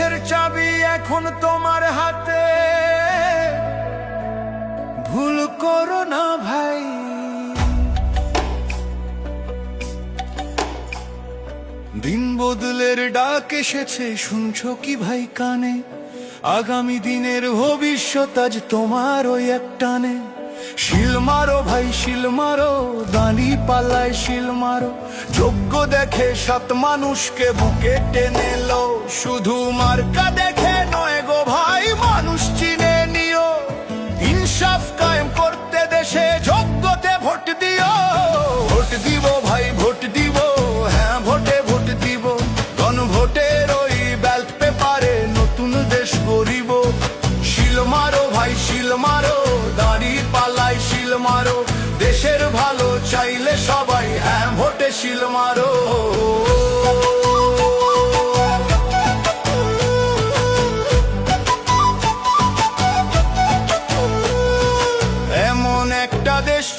এখন তোমার হাতে। ভুল করো না ভাই। দিন বদলের ডাক এসেছে, শুনছো কি ভাই কানে? আগামী দিনের ভবিষ্যৎ আজ তোমার ওই একটানে শিল মারো ভাই, শিল মারো, দানি পালায় শিল মারো। যোগ্য দেখে সাত মানুষকে বুকে টেনে লো শুধু মার মার্কা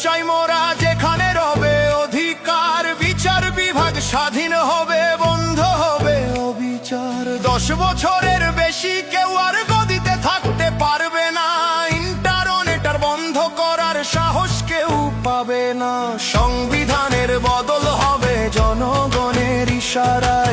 চাই মোরা যেখানে রবে, অধিকার, বিচার বিভাগ স্বাধীন হবে, বন্ধ হবে অবিচার। দশ বছরের বেশি কেউ আর গদিতে থাকতে পারবে না। ইন্টারনেটার বন্ধ করার সাহস কেউ পাবে না। সংবিধানের বদল হবে জনগণের ইশারায়।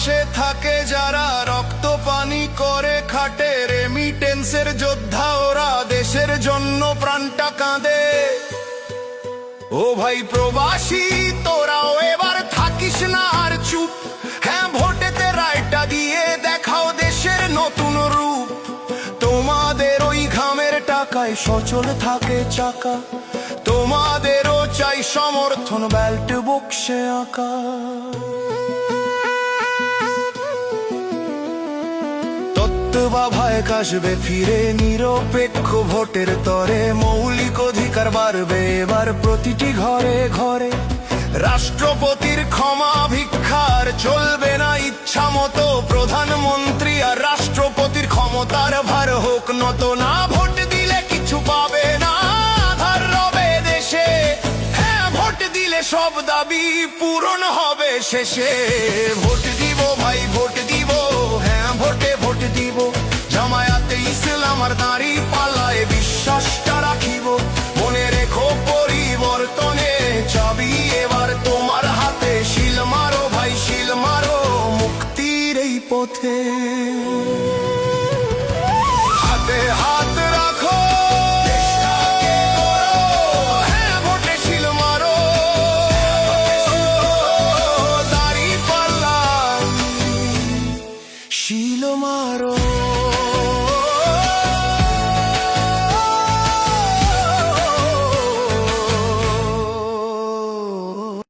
প্রবাসে থাকে যারা রক্ত পানি করে খাটে। রেমিটেন্সের যোদ্ধা ওরা দেশের জন্য প্রাণটা কাঁদে। ও ভাই প্রবাসী, তোরাও এবার থাকিস না আর চুপ। হ্যাঁ ভোটেতে রায়টা দিয়ে দেখাও দেশের নতুন রূপ। তোমাদের ওই ঘামের টাকায় সচল থাকে চাকা। তোমাদেরও চাই সমর্থন বেল্ট বক্সে আঁকা। আসবে ফিরে নিরপেক্ষ ভোটের তরে মৌলিক অধিকার বাড়বে। এবার প্রতিটি ঘরে ঘরে রাষ্ট্রপতির ক্ষমা ভিক্ষার চলবে না ইচ্ছা মতো প্রধানমন্ত্রী, আর রাষ্ট্রপতির ক্ষমতার ভার হোক নত না। ভোট দিলে কিছু পাবে না দেশে। হ্যাঁ ভোট দিলে সব দাবি পূরণ হবে শেষে। ভোট দিব ভাই, ভোট পথে